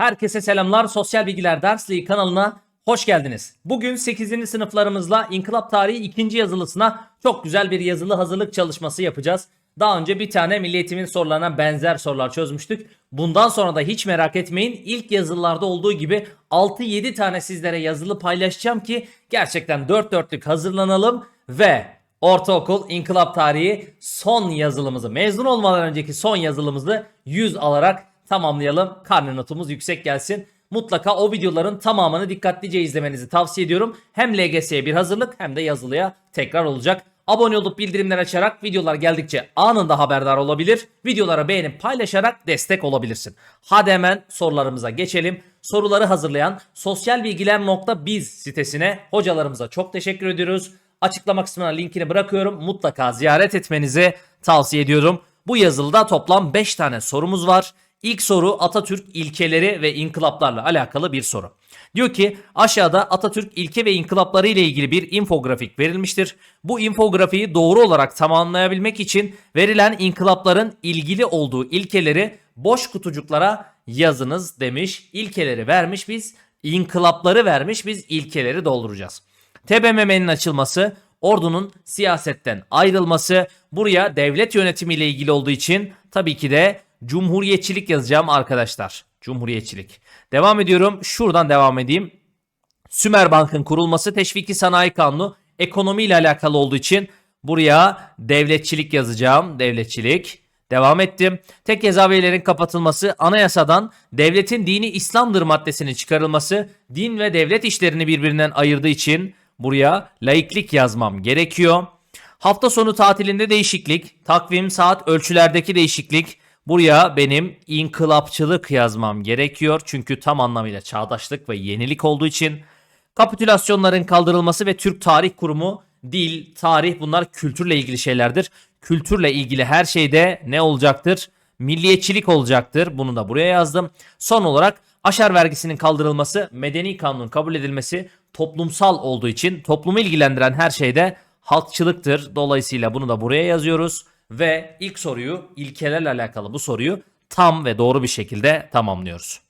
Herkese selamlar. Sosyal Bilgiler Dersliği kanalına hoş geldiniz. Bugün 8. sınıflarımızla İnkılap Tarihi 2. yazılısına çok güzel bir yazılı hazırlık çalışması yapacağız. Daha önce bir tane Milli Eğitim'in sorularına benzer sorular çözmüştük. Bundan sonra da hiç merak etmeyin. İlk yazılılarda olduğu gibi 6-7 tane sizlere yazılı paylaşacağım ki gerçekten dört dörtlük hazırlanalım ve Ortaokul İnkılap Tarihi son yazılımızı mezun olmadan önceki son yazılımızı 100 alarak tamamlayalım. Karne notumuz yüksek gelsin. Mutlaka o videoların tamamını dikkatlice izlemenizi tavsiye ediyorum. Hem LGS'ye bir hazırlık hem de yazılıya tekrar olacak. Abone olup bildirimler açarak videolar geldikçe anında haberdar olabilir. Videolara beğenip paylaşarak destek olabilirsin. Hadi hemen sorularımıza geçelim. Soruları hazırlayan sosyalbilgiler.biz sitesine hocalarımıza çok teşekkür ediyoruz. Açıklama kısmına linkini bırakıyorum. Mutlaka ziyaret etmenizi tavsiye ediyorum. Bu yazılıda toplam 5 tane sorumuz var. İlk soru Atatürk ilkeleri ve inkılaplarla alakalı bir soru. Diyor ki aşağıda Atatürk ilke ve inkılapları ile ilgili bir infografik verilmiştir. Bu infografiği doğru olarak tamamlayabilmek için verilen inkılapların ilgili olduğu ilkeleri boş kutucuklara yazınız demiş. İlkeleri vermiş biz, inkılapları vermiş biz ilkeleri dolduracağız. TBMM'nin açılması, ordunun siyasetten ayrılması, buraya devlet yönetimi ile ilgili olduğu için tabii ki de cumhuriyetçilik yazacağım arkadaşlar. Cumhuriyetçilik. Devam ediyorum. Şuradan devam edeyim. Sümer Bank'ın kurulması teşviki sanayi kanunu ekonomi ile alakalı olduğu için buraya devletçilik yazacağım. Devletçilik. Devam ettim. Tek cezaevlerin kapatılması, anayasadan devletin dini İslam'dır maddesinin çıkarılması, din ve devlet işlerini birbirinden ayırdığı için buraya laiklik yazmam gerekiyor. Hafta sonu tatilinde değişiklik, takvim, saat, ölçülerdeki değişiklik. Buraya benim inkılapçılık yazmam gerekiyor. Çünkü tam anlamıyla çağdaşlık ve yenilik olduğu için. Kapitülasyonların kaldırılması ve Türk Tarih Kurumu dil, tarih bunlar kültürle ilgili şeylerdir. Kültürle ilgili her şeyde ne olacaktır? Milliyetçilik olacaktır. Bunu da buraya yazdım. Son olarak aşar vergisinin kaldırılması, medeni kanunun kabul edilmesi toplumsal olduğu için toplumu ilgilendiren her şeyde halkçılıktır. Dolayısıyla bunu da buraya yazıyoruz ve ilk soruyu ilkelerle alakalı bu soruyu tam ve doğru bir şekilde tamamlıyoruz.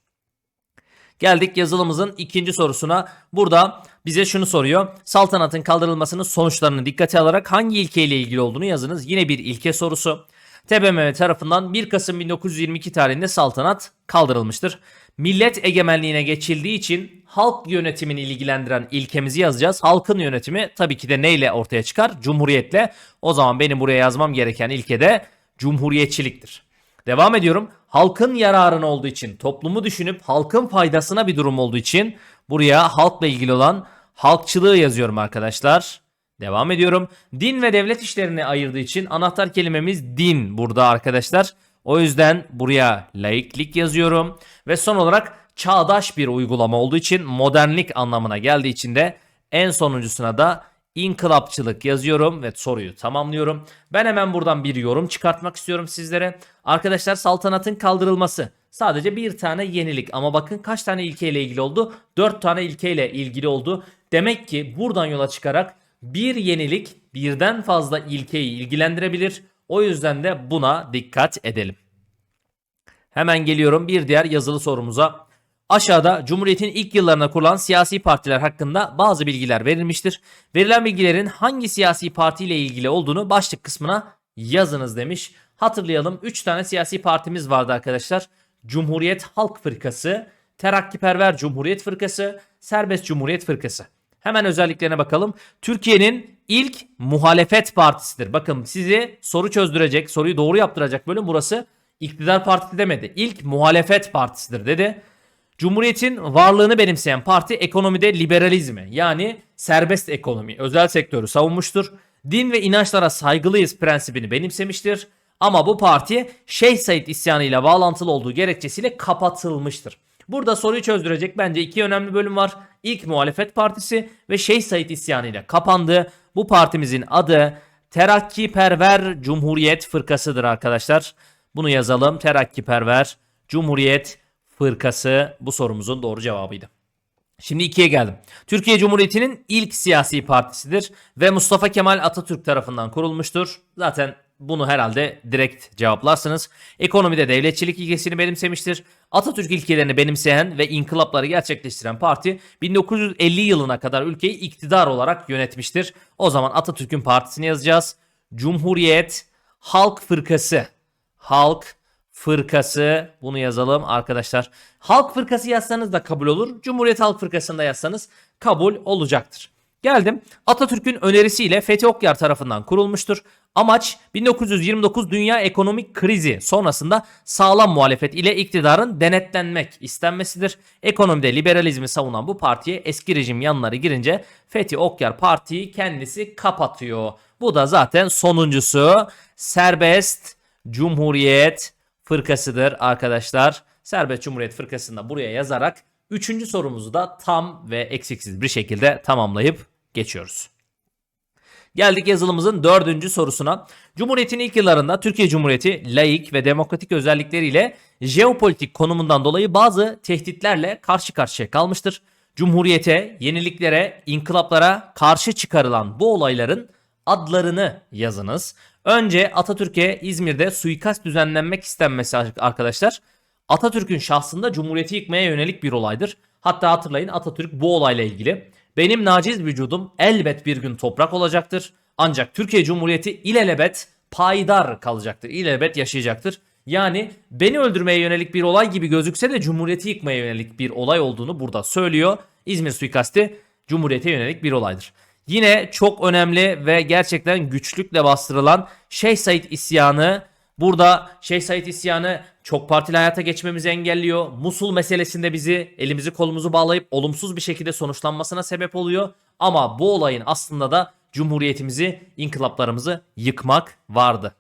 Geldik yazılımızın ikinci sorusuna. Burada bize şunu soruyor. Saltanatın kaldırılmasının sonuçlarını dikkate alarak hangi ilkeyle ilgili olduğunu yazınız. Yine bir ilke sorusu. TBMM tarafından 1 Kasım 1922 tarihinde saltanat kaldırılmıştır. Millet egemenliğine geçildiği için halk yönetimini ilgilendiren ilkemizi yazacağız. Halkın yönetimi tabii ki de neyle ortaya çıkar? Cumhuriyetle. O zaman benim buraya yazmam gereken ilke de cumhuriyetçiliktir. Devam ediyorum. Halkın yararına olduğu için, toplumu düşünüp halkın faydasına bir durum olduğu için buraya halkla ilgili olan halkçılığı yazıyorum arkadaşlar. Devam ediyorum. Din ve devlet işlerini ayırdığı için anahtar kelimemiz din burada arkadaşlar. O yüzden buraya laiklik yazıyorum. Ve son olarak çağdaş bir uygulama olduğu için modernlik anlamına geldiği için de en sonuncusuna da inkılapçılık yazıyorum ve soruyu tamamlıyorum. Ben hemen buradan bir yorum çıkartmak istiyorum sizlere. Arkadaşlar saltanatın kaldırılması sadece bir tane yenilik ama bakın kaç tane ilkeyle ilgili oldu? 4 tane ilkeyle ilgili oldu. Demek ki buradan yola çıkarak bir yenilik birden fazla ilkeyi ilgilendirebilir. O yüzden de buna dikkat edelim. Hemen geliyorum bir diğer yazılı sorumuza. Aşağıda Cumhuriyet'in ilk yıllarına kurulan siyasi partiler hakkında bazı bilgiler verilmiştir. Verilen bilgilerin hangi siyasi parti ile ilgili olduğunu başlık kısmına yazınız demiş. Hatırlayalım 3 tane siyasi partimiz vardı arkadaşlar. Cumhuriyet Halk Fırkası, Terakkiperver Cumhuriyet Fırkası, Serbest Cumhuriyet Fırkası. Hemen özelliklerine bakalım. Türkiye'nin ilk muhalefet partisidir. Bakın sizi soru çözdürecek, soruyu doğru yaptıracak bölüm burası. İktidar partisi demedi. İlk muhalefet partisidir dedi. Cumhuriyetin varlığını benimseyen parti ekonomide liberalizmi yani serbest ekonomi, özel sektörü savunmuştur. Din ve inançlara saygılıyız prensibini benimsemiştir. Ama bu parti Şeyh Said isyanı ile bağlantılı olduğu gerekçesiyle kapatılmıştır. Burada soruyu çözdürecek bence iki önemli bölüm var. İlk muhalefet partisi ve Şeyh Said isyanı ile kapandı. Bu partimizin adı Terakkiperver Cumhuriyet Fırkası'dır arkadaşlar. Bunu yazalım. Terakkiperver Cumhuriyet Fırkası bu sorumuzun doğru cevabıydı. Şimdi ikiye geldim. Türkiye Cumhuriyeti'nin ilk siyasi partisidir ve Mustafa Kemal Atatürk tarafından kurulmuştur. Zaten bunu herhalde direkt cevaplarsınız. Ekonomide devletçilik ilkesini benimsemiştir. Atatürk ilkelerini benimseyen ve inkılapları gerçekleştiren parti 1950 yılına kadar ülkeyi iktidar olarak yönetmiştir. O zaman Atatürk'ün partisini yazacağız. Cumhuriyet Halk Fırkası. Halk Fırkası bunu yazalım arkadaşlar. Halk Fırkası yazsanız da kabul olur. Cumhuriyet Halk Fırkası'nda yazsanız kabul olacaktır. Geldim. Atatürk'ün önerisiyle Fethi Okyar tarafından kurulmuştur. Amaç 1929 dünya ekonomik krizi sonrasında sağlam muhalefet ile iktidarın denetlenmek istenmesidir. Ekonomide liberalizmi savunan bu partiye eski rejim yanları girince Fethi Okyar partiyi kendisi kapatıyor. Bu da zaten sonuncusu serbest cumhuriyet fırkasıdır arkadaşlar. Serbest Cumhuriyet Fırkası'nda buraya yazarak 3. sorumuzu da tam ve eksiksiz bir şekilde tamamlayıp geçiyoruz. Geldik yazılımımızın dördüncü sorusuna. Cumhuriyetin ilk yıllarında Türkiye Cumhuriyeti laik ve demokratik özellikleriyle jeopolitik konumundan dolayı bazı tehditlerle karşı karşıya kalmıştır. Cumhuriyete, yeniliklere, inkılaplara karşı çıkarılan bu olayların adlarını yazınız. Önce Atatürk'e İzmir'de suikast düzenlenmek istenmesi arkadaşlar. Atatürk'ün şahsında Cumhuriyeti yıkmaya yönelik bir olaydır. Hatta hatırlayın Atatürk bu olayla ilgili benim naciz vücudum elbet bir gün toprak olacaktır. Ancak Türkiye Cumhuriyeti ilelebet payidar kalacaktır. İlelebet yaşayacaktır. Yani beni öldürmeye yönelik bir olay gibi gözükse de Cumhuriyeti yıkmaya yönelik bir olay olduğunu burada söylüyor. İzmir suikasti Cumhuriyete yönelik bir olaydır. Yine çok önemli ve gerçekten güçlükle bastırılan Şeyh Said isyanı Burada Şeyh Said isyanı çok partili hayata geçmemizi engelliyor. Musul meselesinde bizi elimizi kolumuzu bağlayıp olumsuz bir şekilde sonuçlanmasına sebep oluyor. Ama bu olayın aslında da cumhuriyetimizi, inkılaplarımızı yıkmak vardı.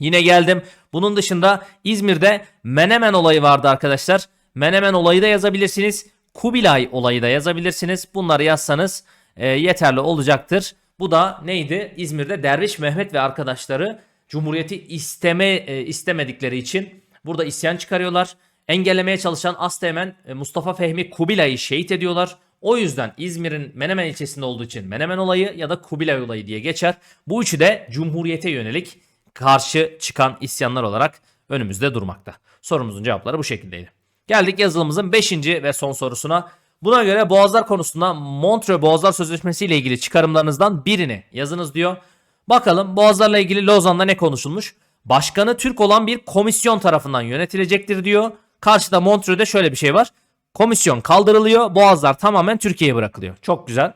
Yine geldim. Bunun dışında İzmir'de Menemen olayı vardı arkadaşlar. Menemen olayı da yazabilirsiniz. Kubilay olayı da yazabilirsiniz. Bunları yazsanız e, yeterli olacaktır. Bu da neydi? İzmir'de Derviş Mehmet ve arkadaşları Cumhuriyeti isteme e, istemedikleri için burada isyan çıkarıyorlar. Engellemeye çalışan Asteğmen e, Mustafa Fehmi Kubilay'ı şehit ediyorlar. O yüzden İzmir'in Menemen ilçesinde olduğu için Menemen olayı ya da Kubilay olayı diye geçer. Bu üçü de Cumhuriyete yönelik karşı çıkan isyanlar olarak önümüzde durmakta. Sorumuzun cevapları bu şekildeydi. Geldik yazılımımızın 5. ve son sorusuna. Buna göre Boğazlar konusunda Montreux Boğazlar Sözleşmesi ile ilgili çıkarımlarınızdan birini yazınız diyor. Bakalım Boğazlarla ilgili Lozan'da ne konuşulmuş? Başkanı Türk olan bir komisyon tarafından yönetilecektir diyor. Karşıda Montreux'de şöyle bir şey var. Komisyon kaldırılıyor. Boğazlar tamamen Türkiye'ye bırakılıyor. Çok güzel.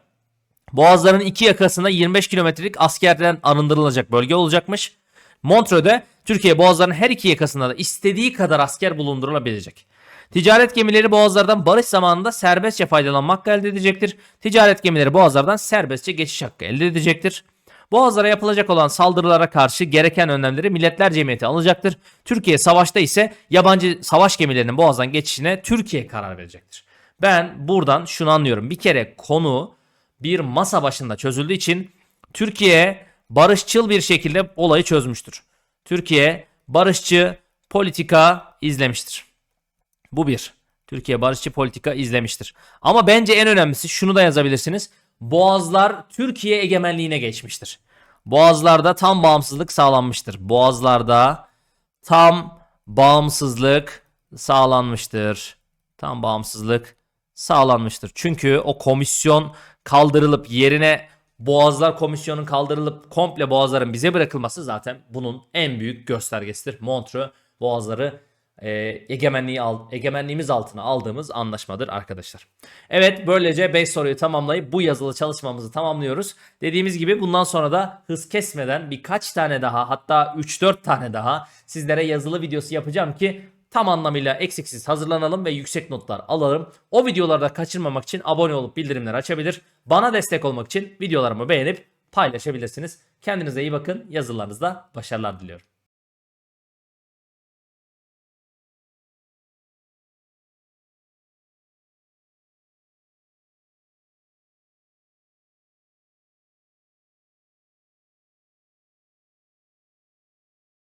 Boğazların iki yakasında 25 kilometrelik askerden arındırılacak bölge olacakmış. Montreux'de Türkiye boğazların her iki yakasında da istediği kadar asker bulundurulabilecek. Ticaret gemileri boğazlardan barış zamanında serbestçe faydalanmak elde edecektir. Ticaret gemileri boğazlardan serbestçe geçiş hakkı elde edecektir. Boğazlara yapılacak olan saldırılara karşı gereken önlemleri Milletler Cemiyeti alacaktır. Türkiye savaşta ise yabancı savaş gemilerinin boğazdan geçişine Türkiye karar verecektir. Ben buradan şunu anlıyorum. Bir kere konu bir masa başında çözüldüğü için Türkiye barışçıl bir şekilde olayı çözmüştür. Türkiye barışçı politika izlemiştir. Bu bir. Türkiye barışçı politika izlemiştir. Ama bence en önemlisi şunu da yazabilirsiniz. Boğazlar Türkiye egemenliğine geçmiştir. Boğazlarda tam bağımsızlık sağlanmıştır. Boğazlarda tam bağımsızlık sağlanmıştır. Tam bağımsızlık sağlanmıştır. Çünkü o komisyon kaldırılıp yerine Boğazlar Komisyonu'nun kaldırılıp komple boğazların bize bırakılması zaten bunun en büyük göstergesidir. Montreux boğazları e, egemenliği al, egemenliğimiz altına aldığımız anlaşmadır arkadaşlar. Evet böylece 5 soruyu tamamlayıp bu yazılı çalışmamızı tamamlıyoruz. Dediğimiz gibi bundan sonra da hız kesmeden birkaç tane daha hatta 3-4 tane daha sizlere yazılı videosu yapacağım ki tam anlamıyla eksiksiz hazırlanalım ve yüksek notlar alalım. O videolarda kaçırmamak için abone olup bildirimleri açabilir. Bana destek olmak için videolarımı beğenip paylaşabilirsiniz. Kendinize iyi bakın. Yazılarınızda başarılar diliyorum.